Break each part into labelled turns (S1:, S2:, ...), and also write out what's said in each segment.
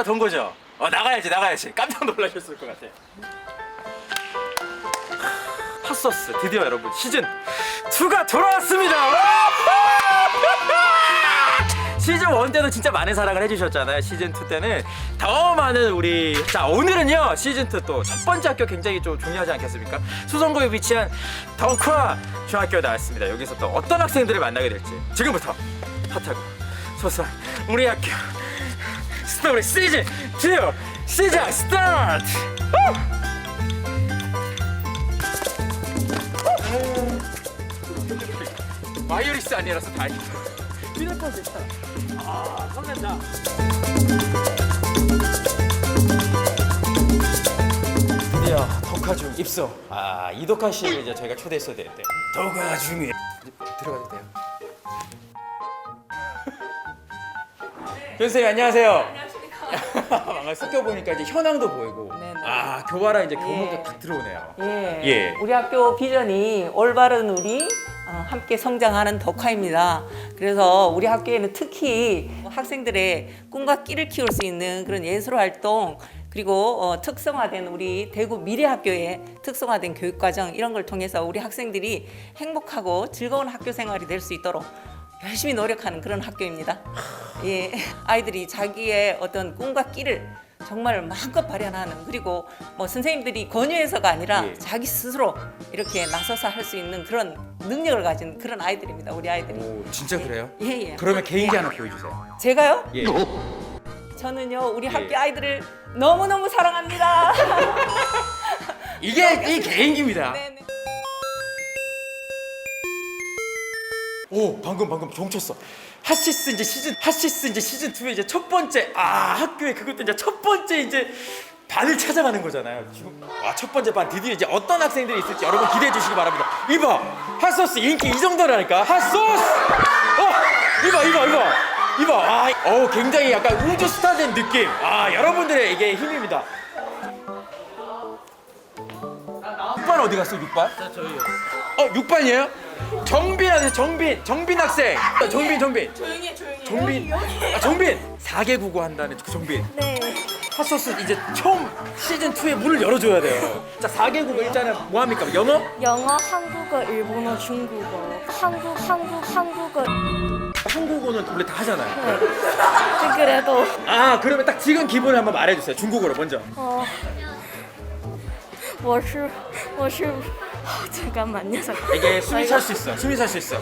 S1: 카메라 돈 거죠? 어 나가야지 나가야지. 깜짝 놀라셨을 것 같아. 핫소스 드디어 여러분 시즌 2가 돌아왔습니다. 시즌 1 때도 진짜 많은 사랑을 해주셨잖아요. 시즌 2 때는 더 많은 우리 자 오늘은요 시즌 2 또 첫 번째 학교 굉장히 좀 중요하지 않겠습니까? 수성구에 위치한 덕화 중학교 나왔습니다. 여기서 또 어떤 학생들을 만나게 될지 지금부터 핫하고 소소한 우리 학교 스토리 시즌 2 시작 스타트! 마이오리스 아니라서 다행이다. 휴대폰 됐다. 아, 설렌다. 드디어 덕화중 입소. 아, 이덕화 씨를 이제 저희가 초대했어야 되는데. 덕화중에 들어가도 돼요? 교수님 안녕하세요. 반갑습니다. 보니까 이제 현황도 보이고.
S2: 네네.
S1: 아 교과랑 이제 교문도
S2: 예.
S1: 딱 들어오네요.
S2: 예.
S1: 예.
S2: 우리 학교 비전이 올바른 우리 어, 함께 성장하는 덕화입니다. 그래서 우리 학교에는 특히 학생들의 꿈과 끼를 키울 수 있는 그런 예술 활동 그리고 어, 특성화된 우리 대구 미래학교의 특성화된 교육과정 이런 걸 통해서 우리 학생들이 행복하고 즐거운 학교 생활이 될 수 있도록 열심히 노력하는 그런 학교입니다. 예, 아이들이 자기의 어떤 꿈과 끼를 정말 마음껏 발현하는 그리고 뭐 선생님들이 권유해서가 아니라
S1: 예.
S2: 자기 스스로 이렇게 나서서 할 수 있는 그런 능력을 가진 그런 아이들입니다. 우리 아이들이.
S1: 오 진짜 그래요?
S2: 예, 예.
S1: 그러면 개인기 하나 보여주세요.
S2: 제가요?
S1: 예.
S2: 저는요 우리
S1: 예.
S2: 학교 아이들을 너무 너무 사랑합니다.
S1: 이게 이 개인기입니다.
S2: 네, 네.
S1: 오 방금 방금 종 쳤어. 핫시스 이제 시즌 핫시스 이제 시즌 2의 이제 첫 번째 아 학교에 그것도 이제 첫 번째 이제 반을 찾아가는 거잖아요. 지금 와첫 번째 반 드디어 이제 어떤 학생들이 있을지 여러분 기대해 주시기 바랍니다. 이봐 핫소스 인기 이 정도라니까 핫소스. 어 이봐 이봐 이봐 이봐 아어 굉장히 약간 우주 스타 된 느낌. 아 여러분들의 이게 힘입니다. 6반 어디 갔어 6반? 저희요. 어 6반이에요? 정빈 아세요 정빈 정빈 학생 어, 정빈 정빈
S2: 조용히 해, 조용히 해.
S1: 정빈 아, 정빈 4개 국어 한다는 그 정빈
S3: 네.
S1: 핫소스 이제 처음 시즌 2에 문을 열어줘야 돼요 자 4개 국어 일단은 뭐 합니까 영어
S3: 영어, 한국어, 일본어, 중국어. 한국, 한국, 한국어.
S1: 한국어는 원래 다 하잖아요
S3: 그래도
S1: 아 그러면 딱 지금 기분을 한번 말해주세요 중국어로 먼저
S3: 어. 我是我是 잠깐만요. 잠깐.
S1: 이게 숨이 찰 수 있어 숨이 찰 수 있어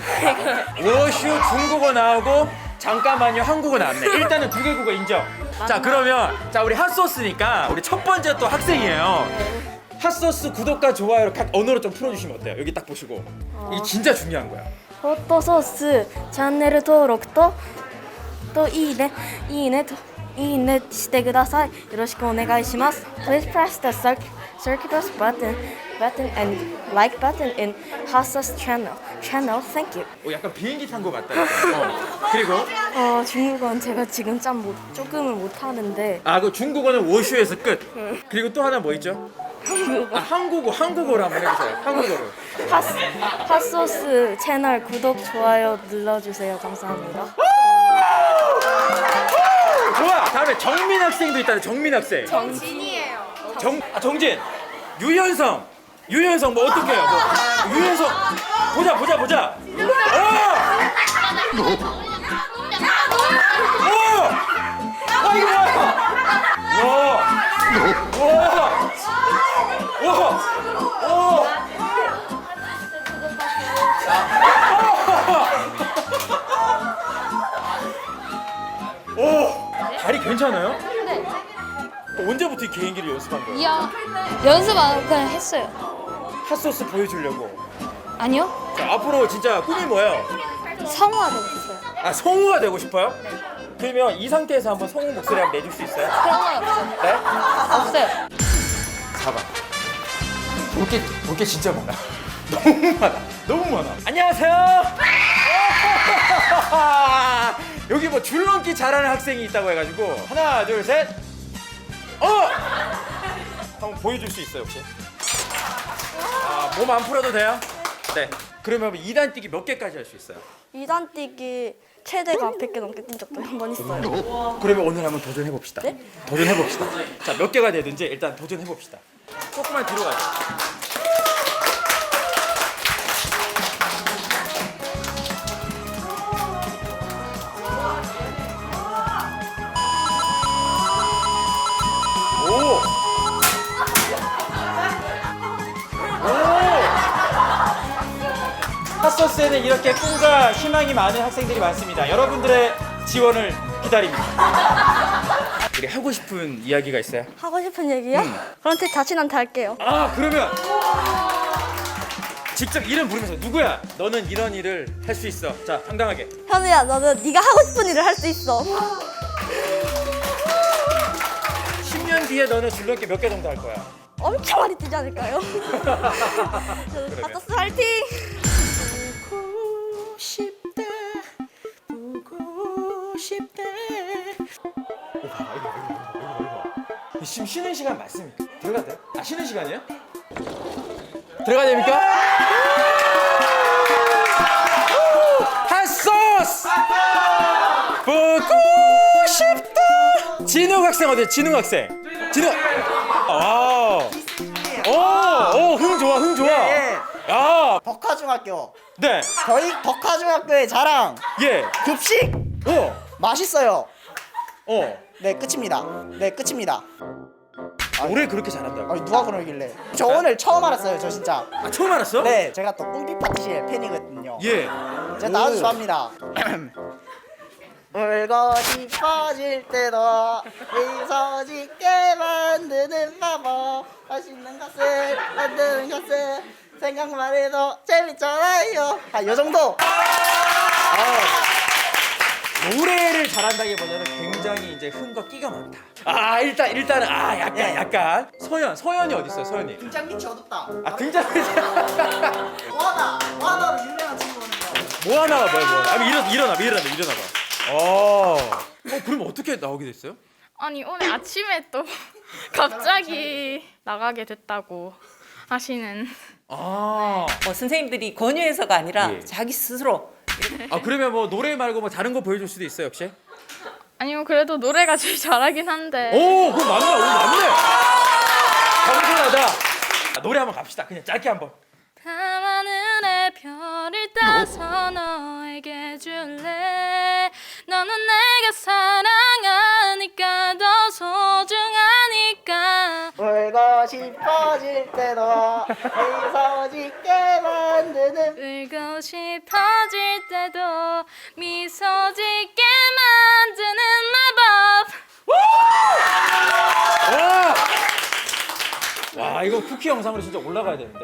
S1: 워슈 중국어 나오고 잠깐만요 한국어 나왔네 일단은 두 개 국어 인정 자 그러면 자 우리 핫소스니까 우리 첫 번째 또 학생이에요 핫소스 구독과 좋아요를 각 언어로 좀 풀어주시면 어때요 여기 딱 보시고 이게 진짜 중요한 거야
S3: ホットソースチャンネル登録とといいねいいねといいねしてくださいよろしくお願いします Please press the circ circular button button and like button in Hasa's channel. Channel Thank you.
S1: 어, 약간 비행기 탄거 같다 어. 그리고?
S3: 어 중국어는 제가 지금 짬 못, 조금은 못하는데.
S1: 아 그 중국어는 워슈에서 끝. 그리고 또 하나 뭐 있죠? 아 한국어 한국어로 한번 해보세요. 한국어로.
S3: 핫, 핫소스 채널 구독 좋아요 눌러주세요. 감사합니다.
S1: 좋아! 다음에 정민 학생도 있다 정민 학생.
S3: 정진이에요.
S1: 정, 아, 정진, 유연성, 유연성 뭐 어떻게 해요? 뭐, 유연성 보자 보자 보자. 어! 오! 오! 아 이거 뭐야? 와! 와! 와! 오! 오! 다리 괜찮아요?
S4: 네.
S1: 언제부터 이 개인기를 연습한 거예요?
S4: 야 연습 안 그냥 했어요.
S1: 핫소스 보여주려고.
S4: 아니요?
S1: 자, 앞으로 진짜 꿈이 뭐예요?
S4: 성우가 되고 싶어요.
S1: 아 성우가 되고 싶어요? 그러면 이 상태에서 한번 성우 목소리 한번 내줄 수 있어요?
S4: 그런 건 없어요.
S1: 네?
S4: 없어요.
S1: 4번 볼게 볼게 진짜 많아 너무 많아 너무 많아 안녕하세요 여기 뭐 줄넘기 잘하는 학생이 있다고 해가지고 하나 둘 셋 어! 한번 보여줄 수 있어요 혹시? 아, 몸 안 풀어도 돼요? 네. 그러면 2단 뛰기 몇 개까지 할 수 있어요?
S3: 2단 뛰기 최대가 100개 넘게 뛴 적도 한 번 있어요.
S1: 그러면 오늘 한번 도전해 봅시다. 도전해 봅시다. 자, 몇 개가 되든지 일단 도전해 봅시다. 조금만 뒤로 가자. 핫소스에는 이렇게 꿈과 희망이 많은 학생들이 많습니다. 여러분들의 지원을 기다립니다. 우리 하고 싶은 이야기가 있어요?
S3: 하고 싶은 얘기요? 그럼 제 자신한테 할게요.
S1: 아 그러면 직접 이름 부르면서 누구야? 너는 이런 일을 할 수 있어. 자 당당하게.
S3: 현우야, 너는 네가 하고 싶은 일을 할 수 있어.
S1: 10년 뒤에 너는 줄넘기 몇 개 정도 할 거야?
S3: 엄청 많이 뛰지 않을까요? 아토스 화이팅!
S1: 싶다. 보고 싶다. 오 봐봐 이거 이거 이거 이거 이거. 지금 쉬는 시간 맞습니까? 들어가도 돼요? 아 쉬는 시간이에요? 들어가야 됩니까? 핫소스! 보고 싶다! 진욱 학생 어디? 진욱 학생. 진욱. 아. 오, 오, 흥 좋아, 흥 좋아.
S5: 덕화중학교.
S1: 네,
S5: 저희 덕화중학교의 자랑.
S1: 예,
S5: 급식?
S1: 어,
S5: 맛있어요.
S1: 어.
S5: 네 끝입니다. 네 끝입니다.
S1: 노래 그렇게 잘한다고?
S5: 아니 누가 그러길래. 저 오늘 처음 알았어요 저 진짜.
S1: 아 처음 알았어?
S5: 네 제가 또 꿍디 파티시의 팬이거든요.
S1: 예.
S5: 제가 나와서 좋아합니다. 울고 싶어질 때도 미소 짓게 만드는 방법. 맛있는 것을 만드는 것을 생각만 해도 재밌잖아요 아 요 정도
S1: 노래를 잘한다기보다는 굉장히 이제 흥과 끼가 많다. 아 일단 일단은 아 약간
S5: 예.
S1: 약간 서현 서현이 어디 있어요 서현이?
S5: 등장 밑이 어둡다
S1: 아 등장
S5: 와나 와나로 유명한 친구거든요
S1: 뭐 하나가 뭐야 뭐? 하나. 아 일어 일어나 일어나 일어나 봐. 어. 어 그럼 어떻게 나오게 됐어요?
S6: 아니 오늘 아침에 또 갑자기 나가게 됐다고 하시는
S1: 아.
S2: 뭐 선생님들이 권유해서가 아니라
S1: 예.
S2: 자기 스스로
S1: 아 그러면 뭐 노래 말고 뭐 다른 거 보여줄 수도 있어요 혹시?
S6: 아니요 그래도 노래가 제일 잘하긴 한데
S1: 오, 그거 맞네. 오, 맞네. 겸손하다. 아, 노래 한번 갑시다. 그냥 짧게 한번.
S6: 밤하늘의 별을 따서 너에게 줄래 너는 내가 사랑하니까 더 소중하니까
S5: 울고 싶어질 때도 미소 짓게 만드는
S6: 울고 싶어질 때도 미소 짓게 만드는 마법
S1: 와. 와, 이거 쿠키 영상으로 진짜 올라가야 되는데.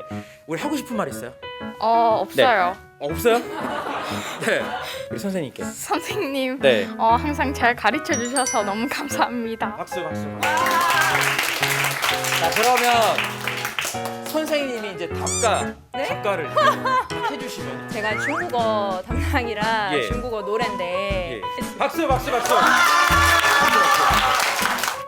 S1: 우리 하고 싶은 말 있어요?
S6: 어 없어요
S1: 어, 없어요? 네. 우리 선생님께.
S6: 선생님
S1: 네.
S6: 어, 항상 잘 가르쳐 주셔서 너무 감사합니다.
S1: 박수, 박수. 자, 그러면 선생님이 이제 답가, 답가를 이제 해주시면.
S7: 제가 중국어 담당이라
S1: 예.
S7: 중국어 노래인데
S1: 예. 박수, 박수, 박수.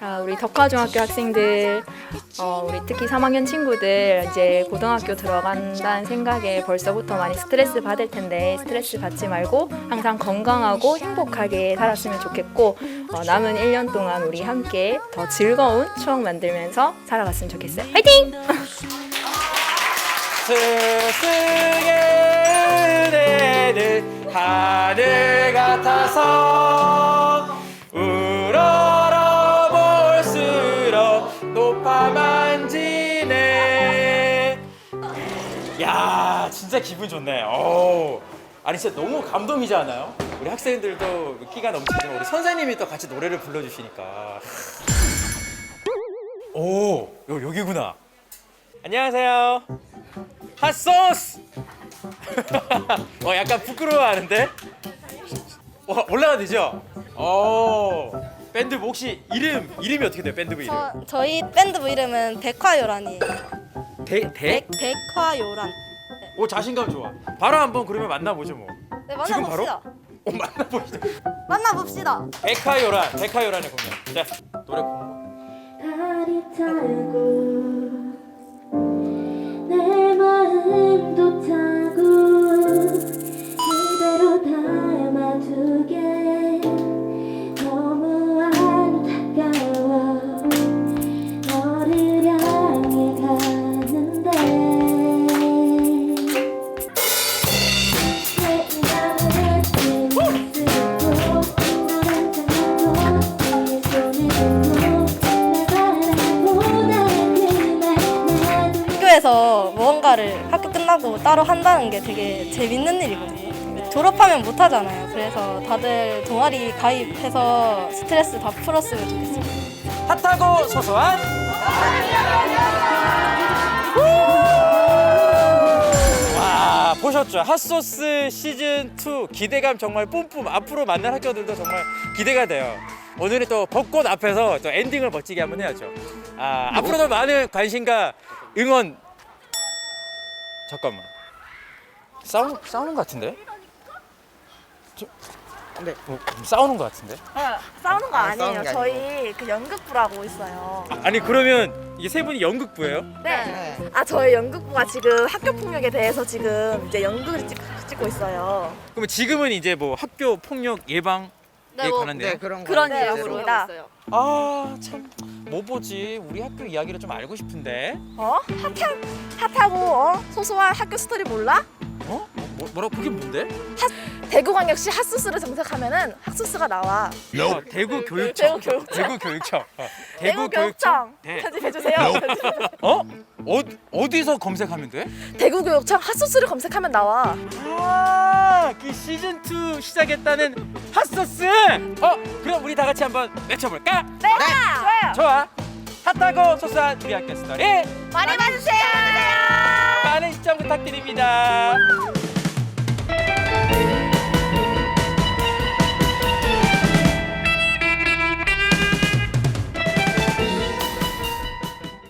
S7: 아, 우리 덕화중학교 학생들, 어, 우리 특히 3학년 친구들 이제 고등학교 들어간다는 생각에 벌써부터 많이 스트레스 받을 텐데 스트레스 받지 말고 항상 건강하고 행복하게 살았으면 좋겠고 어, 남은 1년 동안 우리 함께 더 즐거운 추억 만들면서 살아갔으면 좋겠어요. 화이팅!
S1: 스승의 은혜는 하늘 같아서 진짜 기분 좋네 오. 아니 진짜 너무 감동이지 않아요? 우리 학생들도 끼가 넘치지만 우리 선생님이 또 같이 노래를 불러주시니까 오 요, 여기구나 안녕하세요 핫소스 어 약간 부끄러워하는데? 어, 올라가 되죠? 어 밴드 뭐 혹시 이름 이름이 어떻게 돼요? 밴드 이름?
S8: 저, 저희 밴드 이름은 백화요란이에요.
S1: 대 대?
S8: 백, 백화요란.
S1: 오 자신감 좋아. 바로 한번 그러면 만나보죠 뭐.
S8: 네,
S1: 지금 바로?
S8: 만나봅시다.
S1: 오 만나보시죠.
S8: 만나봅시다.
S1: 백화요란 백화요란의 공연. 자 노래 공부.
S3: 달이 타고 내 마음도 타고 이대로 담아두게
S8: 따로 한다는 게 되게 재밌는 일이거든요. 졸업하면 못 하잖아요. 그래서 다들 동아리 가입해서 스트레스 다 풀었으면 좋겠어요.
S1: 핫하고 소소한 와 보셨죠 핫소스 시즌 2 기대감 정말 뿜뿜 앞으로 만날 학교들도 정말 기대가 돼요 오늘은 또 벚꽃 앞에서 또 엔딩을 멋지게 한번 해야죠 아 앞으로도 많은 관심과 응원 잠깐만 싸우 싸우는 것 같은데 저, 네 뭐, 싸우는 것 같은데
S9: 싸우는 거
S5: 아,
S9: 아니에요.
S5: 싸우는 게
S9: 저희 그 연극부라고 있어요.
S1: 아니 그러면 이 세 분이 연극부예요?
S9: 네. 아 저희 연극부가 지금 학교 폭력에 대해서 지금 이제 연극을 찍, 찍고 있어요.
S1: 그러면 지금은 이제 뭐 학교 폭력 예방 에 관한 내용?
S5: 그런
S9: 그런
S5: 거.
S9: 내용입니다.
S1: 아참 뭐 보지 우리 학교 이야기를 좀 알고 싶은데
S9: 어? 핫한 핫하고 어? 소소한 학교 스토리 몰라?
S1: 어? 뭐, 뭐라 그게 뭔데?
S9: 대구광역시 핫소스를 검색하면은 핫소스가 나와.
S1: 어, 대구 교육청
S9: 대구 교육청.
S1: 대구 교육청 어,
S9: 대구 교육청
S1: 네.
S9: 편집해 주세요.
S1: 어? 어? 어디서 검색하면 돼?
S9: 대구 교육청 핫소스를 검색하면 나와.
S1: 아그 시즌 2 시작했다는 핫소스 어 그럼 우리 다 같이 한번 외쳐볼까?
S9: 네. 좋아요.
S1: 좋아 핫하고 소소한 우리 학교 스토리
S9: 많이 봐주세요.
S1: 많은 시청 부탁드립니다